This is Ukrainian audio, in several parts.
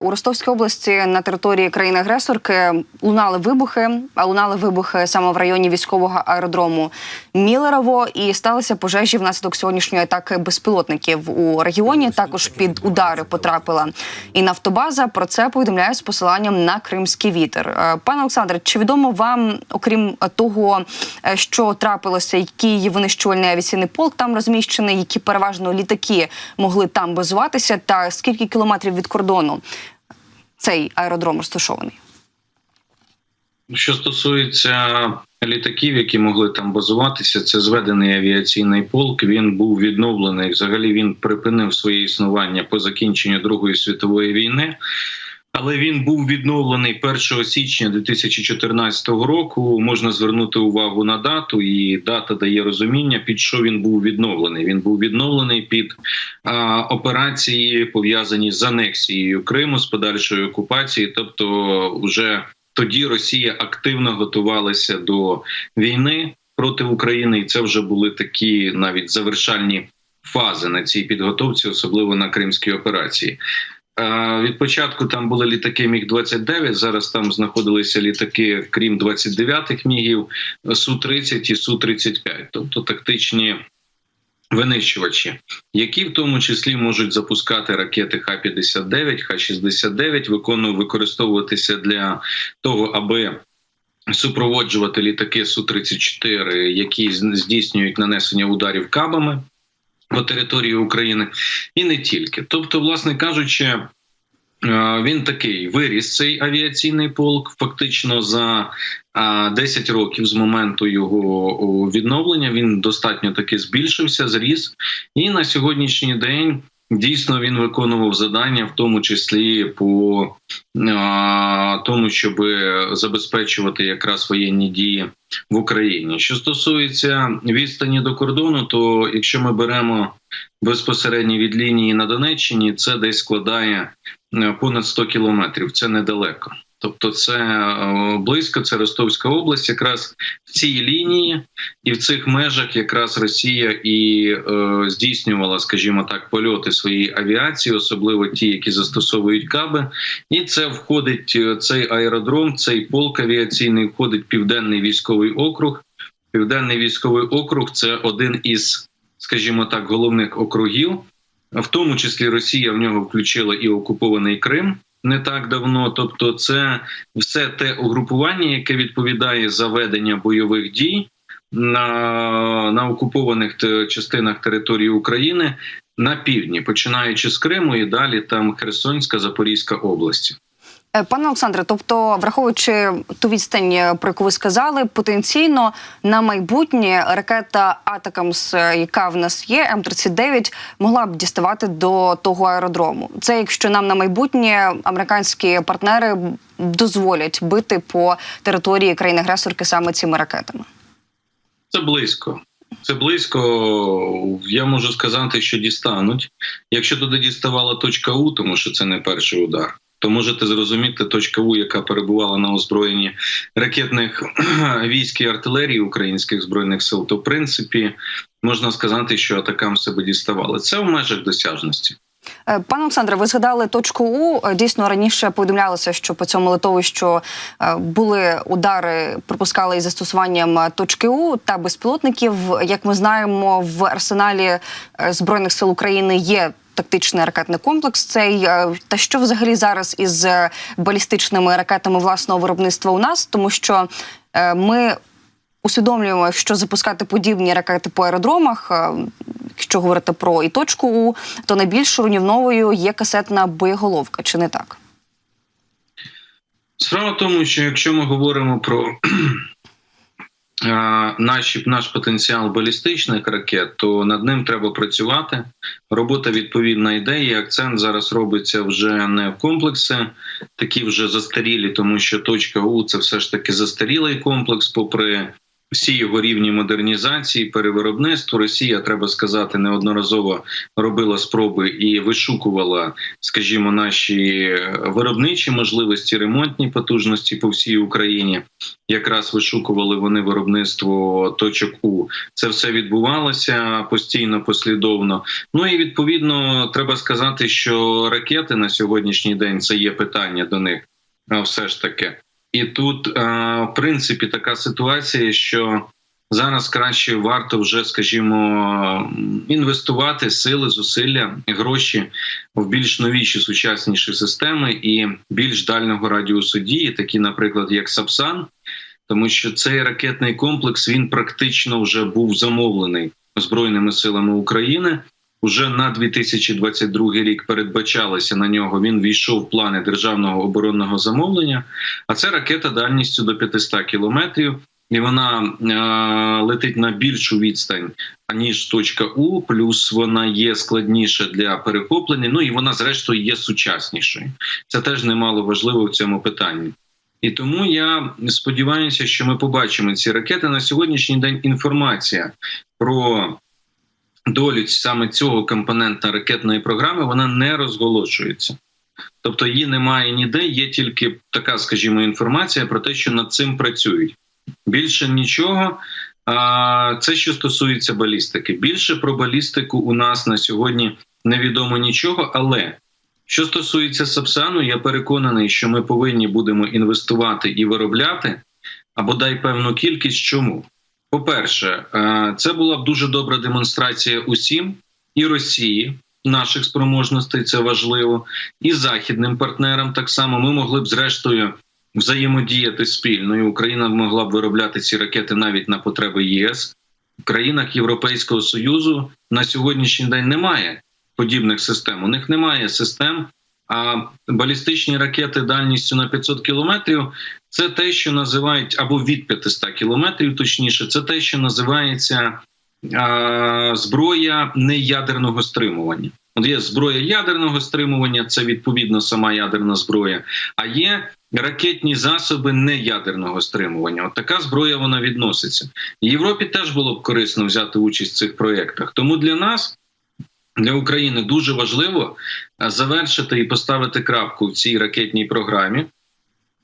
У Ростовській області на території країни-агресорки лунали вибухи, а лунали вибухи саме в районі військового аеродрому Мілерово. І сталися пожежі внаслідок сьогоднішньої атаки безпілотників у регіоні. Також під удари потрапила і нафтобаза. Про це повідомляє з посиланням на кримський вітер. Е, Пане Олександре, чи відомо вам, окрім того, е, що трапилося, який винищувальний авіаційний полк там розміщений, які переважно літаки могли там базуватися, та скільки кілометрів від кордону цей аеродром розташований? Що стосується літаків, які могли там базуватися, це зведений авіаційний полк. Він був відновлений. Взагалі він припинив своє існування по закінченню Другої світової війни. Але він був відновлений 1 січня 2014 року. Можна звернути увагу на дату, і дата дає розуміння, під що він був відновлений. Він був відновлений під а, операції, пов'язані з анексією Криму з подальшою окупацією, тобто вже тоді Росія активно готувалася до війни проти України, і це вже були такі навіть завершальні фази на цій підготовці, особливо на кримській операції. Від початку там були літаки Міг 29 Зараз там знаходилися літаки, крім 29-х мігів, су 30 і су 35 тобто тактичні винищувачі, які в тому числі можуть запускати ракети Х-59, Х-69, виконую використовуватися для того, аби супроводжувати літаки су 34 які здійснюють нанесення ударів кабами по території України, і не тільки. Тобто, власне кажучи. Він такий виріс цей авіаційний полк. Фактично за 10 років з моменту його відновлення він достатньо таки збільшився, зріс, і на сьогоднішній день дійсно він виконував завдання, в тому числі по тому, щоб забезпечувати якраз воєнні дії в Україні. Що стосується відстані до кордону, то якщо ми беремо безпосередньо від лінії на Донеччині, це десь складає понад 100 кілометрів. Це недалеко. Тобто, це близько, це Ростовська область, якраз в цій лінії і в цих межах якраз Росія і е, здійснювала, скажімо так, польоти своєї авіації, особливо ті, які застосовують каби, і це входить цей аеродром, цей полк авіаційний входить південний військовий округ. Південний військовий округ це один із, скажімо так, головних округів. В тому числі Росія в нього включила і окупований Крим не так давно. Тобто, це все те угрупування, яке відповідає за ведення бойових дій на, на окупованих частинах території України на півдні, починаючи з Криму і далі там Херсонська Запорізька області. Е, Пане Олександре, тобто, враховуючи ту відстань, е, про яку ви сказали, потенційно на майбутнє ракета Атакамс, е, яка в нас є, М 39 могла б діставати до того аеродрому. Це якщо нам на майбутнє американські партнери дозволять бити по території країни-агресорки саме цими ракетами. Це близько. Це близько. Я можу сказати, що дістануть. Якщо туди діставала точка У, тому що це не перший удар то можете зрозуміти точка У, яка перебувала на озброєнні ракетних військ і артилерії українських збройних сил, то в принципі можна сказати, що атакам себе діставали. Це в межах досяжності. Е, пане Олександре, ви згадали точку У. Е, дійсно раніше повідомлялося, що по цьому литовищу е, були удари, пропускали із застосуванням точки У та безпілотників. Як ми знаємо, в арсеналі збройних сил України є тактичний ракетний комплекс. Цей та що взагалі зараз із балістичними ракетами власного виробництва у нас, тому що ми усвідомлюємо, що запускати подібні ракети по аеродромах. Якщо говорити про і точку У, то найбільш руйнівновою є касетна боєголовка, чи не так? Справа в тому, що якщо ми говоримо про наші, наш потенціал балістичних ракет, то над ним треба працювати. Робота відповідна йде, і акцент зараз робиться вже не в комплекси, такі вже застарілі, тому що точка У це все ж таки застарілий комплекс, попри всі його рівні модернізації, перевиробництва. Росія, треба сказати, неодноразово робила спроби і вишукувала, скажімо, наші виробничі можливості, ремонтні потужності по всій Україні. Якраз вишукували вони виробництво точок У. Це все відбувалося постійно, послідовно. Ну і відповідно треба сказати, що ракети на сьогоднішній день це є питання до них, а все ж таки. І тут, е, в принципі, така ситуація, що зараз краще варто вже, скажімо, інвестувати сили, зусилля, гроші в більш новіші сучасніші системи і більш дальнього радіусу дії, такі, наприклад, як Сапсан, тому що цей ракетний комплекс він практично вже був замовлений збройними силами України. Уже на 2022 рік передбачалося на нього. Він війшов в плани державного оборонного замовлення. А це ракета дальністю до 500 кілометрів, і вона е- летить на більшу відстань аніж точка У. Плюс вона є складніша для перехоплення. Ну і вона, зрештою, є сучаснішою. Це теж немало важливо в цьому питанні. І тому я сподіваюся, що ми побачимо ці ракети на сьогоднішній день. Інформація про долю саме цього компонента ракетної програми вона не розголошується. Тобто її немає ніде, є тільки така, скажімо, інформація про те, що над цим працюють. Більше нічого. Це що стосується балістики. Більше про балістику у нас на сьогодні невідомо нічого. Але що стосується Сапсану, я переконаний, що ми повинні будемо інвестувати і виробляти або дай певну кількість. Чому? По-перше, е, це була б дуже добра демонстрація усім і Росії. Наших спроможностей це важливо, і західним партнерам так само ми могли б зрештою взаємодіяти спільно. І Україна могла б виробляти ці ракети навіть на потреби ЄС. В країнах Європейського союзу на сьогоднішній день немає подібних систем. У них немає систем. А балістичні ракети дальністю на 500 кілометрів це те, що називають або від 500 кілометрів, точніше, це те, що називається а, зброя неядерного стримування. От є зброя ядерного стримування, це відповідно сама ядерна зброя. А є ракетні засоби неядерного стримування. От така зброя вона відноситься. Європі теж було б корисно взяти участь в цих проєктах. Тому для нас. Для України дуже важливо завершити і поставити крапку в цій ракетній програмі.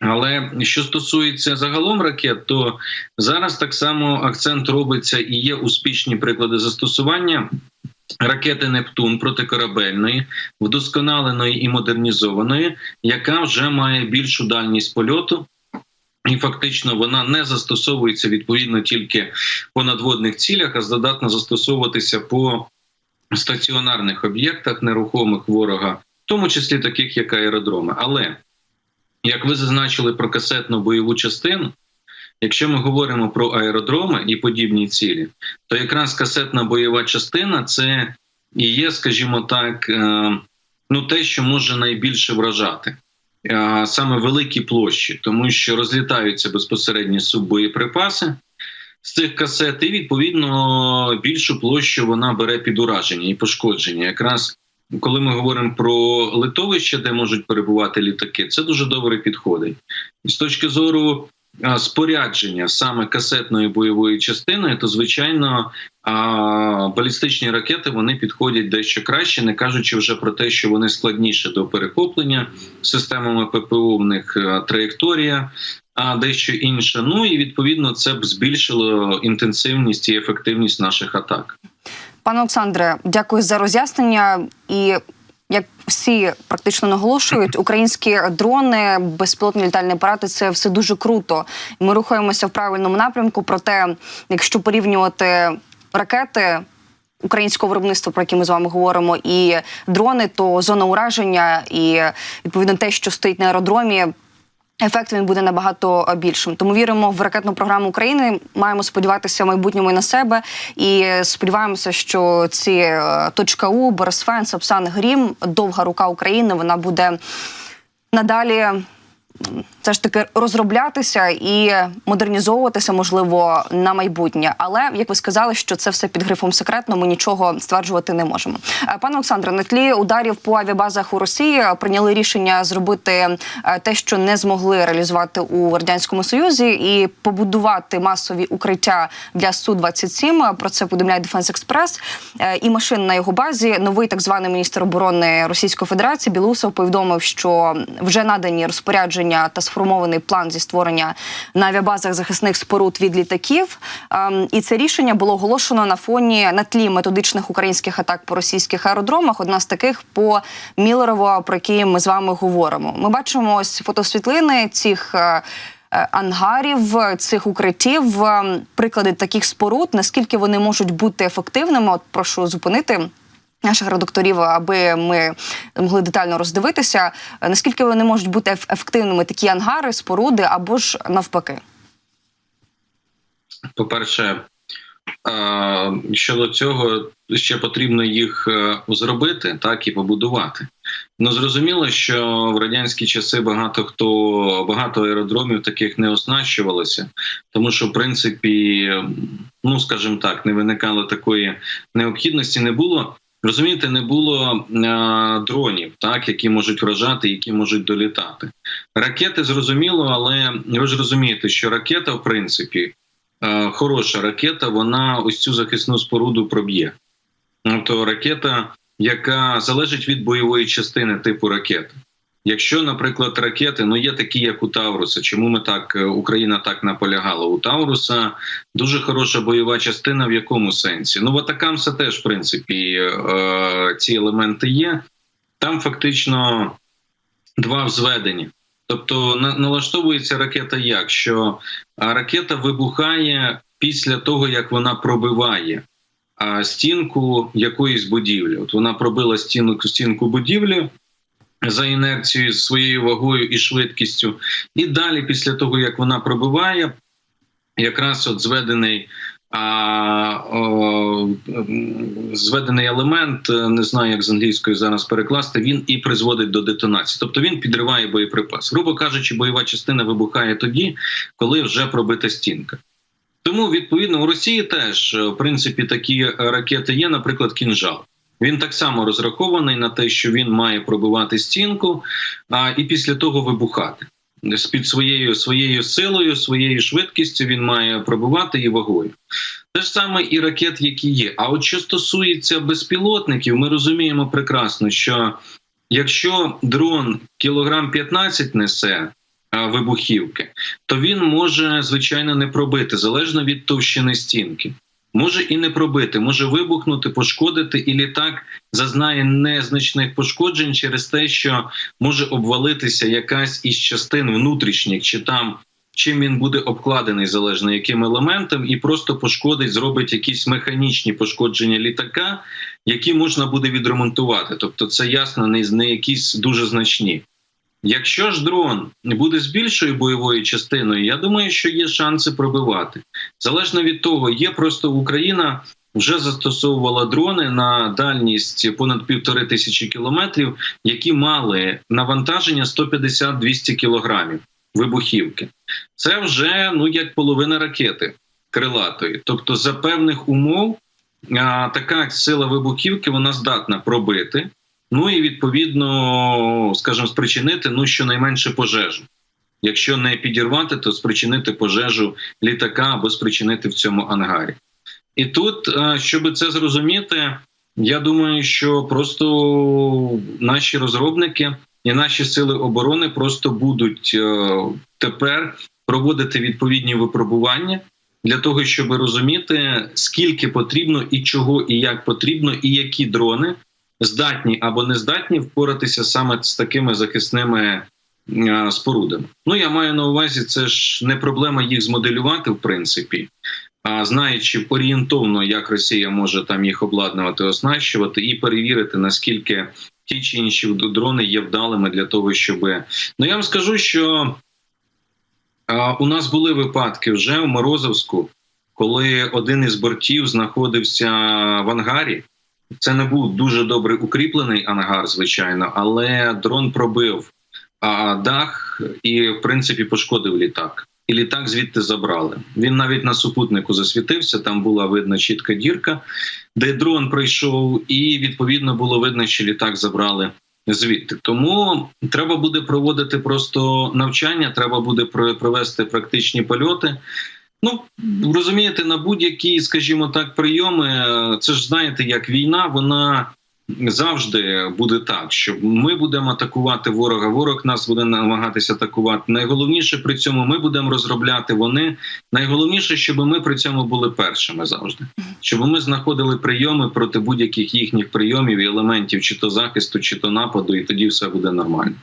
Але що стосується загалом ракет, то зараз так само акцент робиться і є успішні приклади застосування ракети Нептун протикорабельної, вдосконаленої і модернізованої, яка вже має більшу дальність польоту. І фактично вона не застосовується відповідно тільки по надводних цілях, а здатна застосовуватися по стаціонарних об'єктах нерухомих ворога, в тому числі таких як аеродроми. Але як ви зазначили про касетну бойову частину, якщо ми говоримо про аеродроми і подібні цілі, то якраз касетна бойова частина це і є, скажімо так, ну те, що може найбільше вражати. Саме великі площі, тому що розлітаються безпосередньо суббоєприпаси з цих касет, і відповідно більшу площу вона бере під ураження і пошкодження. Якраз коли ми говоримо про литовище, де можуть перебувати літаки, це дуже добре підходить. І з точки зору спорядження саме касетної бойової частини, то звичайно балістичні ракети вони підходять дещо краще, не кажучи вже про те, що вони складніше до перехоплення системами ППО в них траєкторія. А дещо інше. Ну і відповідно це б збільшило інтенсивність і ефективність наших атак. Пане Олександре, дякую за роз'яснення. І як всі практично наголошують, українські дрони, безпілотні літальні апарати це все дуже круто. Ми рухаємося в правильному напрямку. Проте, якщо порівнювати ракети. Українського виробництва, про яке ми з вами говоримо, і дрони, то зона ураження, і відповідно те, що стоїть на аеродромі, ефект він буде набагато більшим. Тому віримо в ракетну програму України. Маємо сподіватися в майбутньому і на себе. І сподіваємося, що ці е, точка У, Борисфен, Сапсан, Грім, довга рука України. Вона буде надалі все ж таки розроблятися і модернізовуватися, можливо, на майбутнє. Але як ви сказали, що це все під грифом секретно, ми нічого стверджувати не можемо. Е, Пане Олександре, на тлі ударів по авіабазах у Росії прийняли рішення зробити е, те, що не змогли реалізувати у радянському союзі, і побудувати масові укриття для су 27 Про це повідомляє Дефенс Експрес. Е, І машин на його базі новий так званий міністр оборони Російської Федерації Білусов повідомив, що вже надані розпорядження та сформований план зі створення на авіабазах захисних споруд від літаків. Ем, І це рішення було оголошено на фоні на тлі методичних українських атак по російських аеродромах. Одна з таких по Мілерово, про які ми з вами говоримо. Ми бачимо ось фотосвітлини цих. е, е, Ангарів цих укриттів, Ем, приклади таких споруд, наскільки вони можуть бути ефективними? От прошу зупинити наших редакторів, аби ми могли детально роздивитися, е, наскільки вони можуть бути ефективними такі ангари, споруди або ж навпаки. По-перше, е, щодо цього ще потрібно їх е, зробити, так і побудувати. Ну зрозуміло, що в радянські часи багато хто багато аеродромів таких не оснащувалося, тому що в принципі, ну скажімо так, не виникало такої необхідності, не було. Розумієте, не було е, дронів, так які можуть вражати, які можуть долітати. Ракети зрозуміло, але ви ж розумієте, що ракета, в принципі, е, хороша ракета, вона ось цю захисну споруду проб'є. Тобто ракета, яка залежить від бойової частини типу ракети. Якщо, наприклад, ракети, ну є такі, як у Тавруса, чому ми так е, Україна так наполягала? У Тавруса дуже хороша бойова частина. В якому сенсі? Ну в Атакамса теж в принципі е, ці елементи є. Там фактично два взведення. Тобто на- налаштовується ракета як? Що ракета вибухає після того, як вона пробиває стінку якоїсь будівлі. От вона пробила стінку, стінку будівлі за інерцією, своєю вагою і швидкістю. І далі, після того, як вона пробиває, якраз от зведений. А о, зведений елемент, не знаю, як з англійської зараз перекласти, він і призводить до детонації. Тобто він підриває боєприпас. Грубо кажучи, бойова частина вибухає тоді, коли вже пробита стінка. Тому відповідно у Росії теж е, в принципі такі ракети є, наприклад, кінжал. Він так само розрахований на те, що він має пробивати стінку, а і після того вибухати. Під своєю своєю силою, своєю швидкістю він має пробивати і вагою. Те ж саме і ракет, які є. А от що стосується безпілотників, ми розуміємо прекрасно, що якщо дрон кілограм 15 несе вибухівки, то він може звичайно не пробити залежно від товщини стінки. Може і не пробити, може вибухнути, пошкодити, і літак зазнає незначних пошкоджень через те, що може обвалитися якась із частин внутрішніх, чи там чим він буде обкладений, залежно яким елементом, і просто пошкодить, зробить якісь механічні пошкодження літака, які можна буде відремонтувати. Тобто, це ясно, не, не якісь дуже значні. Якщо ж дрон буде з більшою бойовою частиною, я думаю, що є шанси пробивати. Залежно від того, є просто Україна вже застосовувала дрони на дальність понад півтори тисячі кілометрів, які мали навантаження 150-200 кілограмів вибухівки. Це вже ну як половина ракети крилатої. Тобто, за певних умов така сила вибухівки вона здатна пробити. Ну і відповідно, скажімо, спричинити ну щонайменше пожежу. Якщо не підірвати, то спричинити пожежу літака або спричинити в цьому ангарі. І тут, е, щоб це зрозуміти, я думаю, що просто наші розробники і наші сили оборони просто будуть е, тепер проводити відповідні випробування для того, щоб розуміти, скільки потрібно і чого, і як потрібно, і які дрони здатні або не здатні впоратися саме з такими захисними е, спорудами. Ну я маю на увазі, це ж не проблема їх змоделювати, в принципі. А знаючи орієнтовно, як Росія може там їх обладнувати, оснащувати, і перевірити наскільки ті чи інші дрони є вдалими для того, щоб ну я вам скажу, що у нас були випадки вже в Морозовську, коли один із бортів знаходився в ангарі. Це не був дуже добре укріплений ангар, звичайно, але дрон пробив дах і, в принципі, пошкодив літак. І літак звідти забрали. Він навіть на супутнику засвітився. Там була видна чітка дірка, де дрон пройшов, і відповідно було видно, що літак забрали звідти. Тому треба буде проводити просто навчання, треба буде про- провести практичні польоти. Ну розумієте, на будь-які, скажімо так, прийоми. е, Це ж знаєте, як війна, вона завжди буде так, що ми будемо атакувати ворога. Ворог нас буде намагатися атакувати. Найголовніше при цьому ми будемо розробляти вони. Найголовніше, щоб ми при цьому були першими завжди, щоб ми знаходили прийоми проти будь-яких їхніх прийомів і елементів, чи то захисту, чи то нападу, і тоді все буде нормально.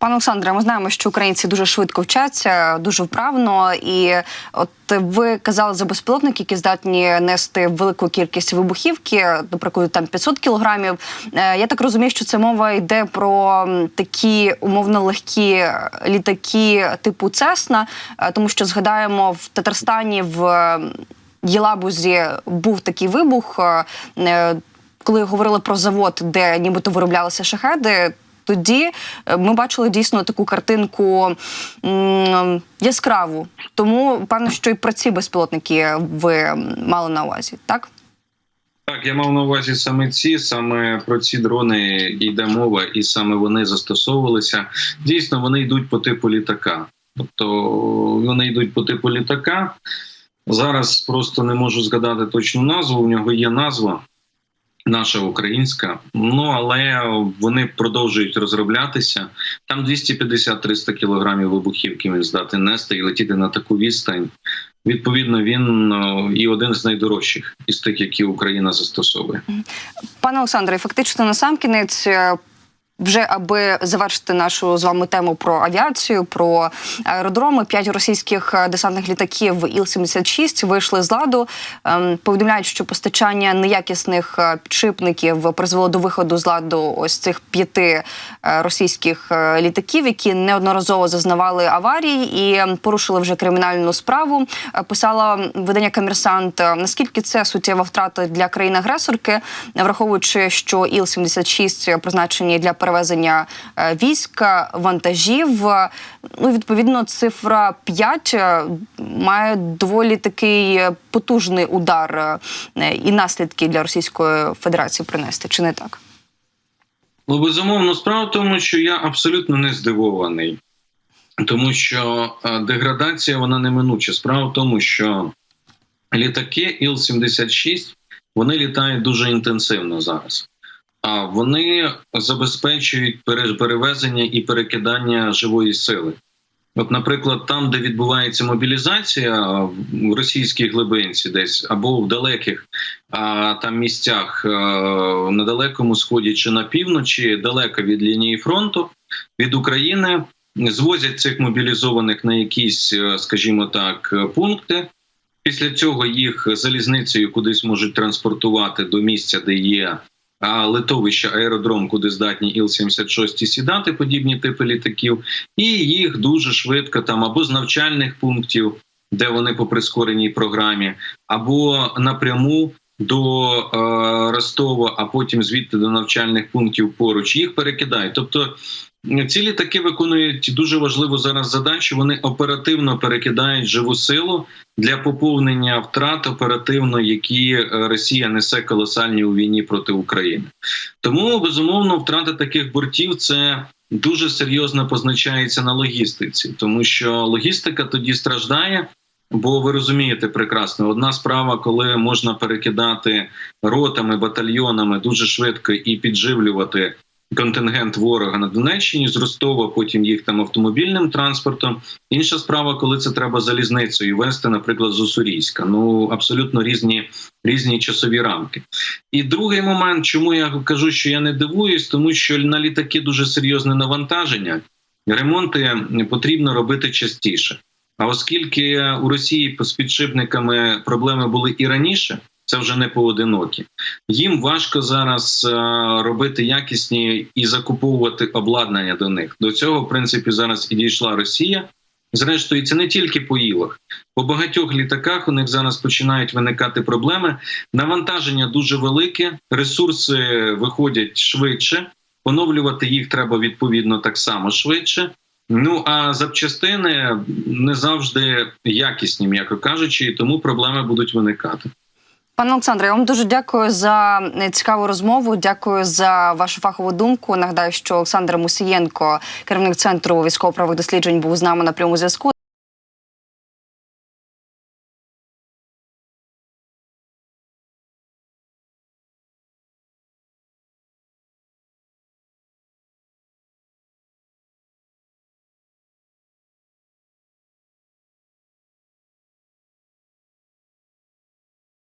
Пане Олександре, ми знаємо, що українці дуже швидко вчаться, дуже вправно. І от ви казали за безпілотники, які здатні нести велику кількість вибухівки, наприклад, там 500 кілограмів. Е, Я так розумію, що це мова йде про такі умовно легкі літаки типу Цесна, е, тому що згадаємо в Татарстані в е, Єлабузі був такий вибух. е, е, Коли говорили про завод, де нібито вироблялися шахеди, тоді е, ми бачили дійсно таку картинку яскраву. Тому певно, що і про ці безпілотники ви мали на увазі, так? Так, я мав на увазі саме ці, саме про ці дрони йде мова, і саме вони застосовувалися. Дійсно, вони йдуть по типу літака. Тобто вони йдуть по типу літака. Зараз просто не можу згадати точну назву. У нього є назва. Наша українська, ну але вони продовжують розроблятися. Там 250-300 кілограмів вибухівки він здатний нести і летіти на таку відстань. Відповідно, він о, і один з найдорожчих із тих, які Україна застосовує. Пане Олександре, фактично на сам кінець. е, Вже аби завершити нашу з вами тему про авіацію, про аеродроми, п'ять російських е, десантних літаків Іл-76 вийшли з ладу. Ем, Повідомляють, що постачання неякісних е, підшипників призвело до виходу з ладу ось цих п'яти е, російських літаків, які неодноразово зазнавали аварії і ем, порушили вже кримінальну справу. Писала видання Комерсант. Наскільки це суттєва втрата для країни-агресорки, враховуючи, що Іл-76 призначені для перевезення е, війська, вантажів. Е, Ну, відповідно, цифра 5 е, має доволі такий потужний удар і наслідки для Російської Федерації принести, чи не так? Ну, безумовно, справа в тому, що я абсолютно не здивований, тому що деградація вона неминуча. Справа в тому, що літаки Іл-76 вони літають дуже інтенсивно зараз. А вони забезпечують перевезення і перекидання живої сили. От, наприклад, там, де відбувається мобілізація в російській глибинці, десь або в далеких а, там місцях е, на далекому сході чи на півночі, далеко від лінії фронту від України, звозять цих мобілізованих на якісь, е, скажімо так, е, пункти. Після цього їх залізницею кудись можуть транспортувати до місця, де є а, литовище, аеродром, куди здатні Іл-76 сідати, подібні типи літаків, і їх дуже швидко там або з навчальних пунктів, де вони по прискореній програмі, або напряму до е, Ростова, а потім звідти до навчальних пунктів поруч їх перекидають. Тобто ці літаки виконують дуже важливу зараз задачу. Вони оперативно перекидають живу силу для поповнення втрат оперативно, які е, Росія несе колосальні у війні проти України. Тому безумовно втрата таких бортів це. Дуже серйозно позначається на логістиці, тому що логістика тоді страждає. Бо ви розумієте прекрасно, одна справа, коли можна перекидати ротами, батальйонами дуже швидко і підживлювати контингент ворога на Донеччині з Ростова, потім їх там автомобільним транспортом. Інша справа, коли це треба залізницею вести, наприклад, з Уссурійська. Ну абсолютно різні різні часові рамки. І другий момент, чому я кажу, що я не дивуюсь, тому що на літаки дуже серйозне навантаження. Ремонти потрібно робити частіше. А оскільки у Росії з підшипниками проблеми були і раніше, це вже не поодинокі. Їм важко зараз е, робити якісні і закуповувати обладнання до них. До цього, в принципі, зараз і дійшла Росія. Зрештою, це не тільки по ілах. По багатьох літаках у них зараз починають виникати проблеми. Навантаження дуже велике, ресурси виходять швидше. Поновлювати їх треба відповідно так само швидше. Ну а запчастини не завжди якісні, м'яко кажучи, і тому проблеми будуть виникати. Пане Олександре, я вам дуже дякую за е, цікаву розмову. Дякую за вашу фахову думку. Нагадаю, що Олександр Мусієнко, керівник центру військово-правових досліджень, був з нами на прямому зв'язку.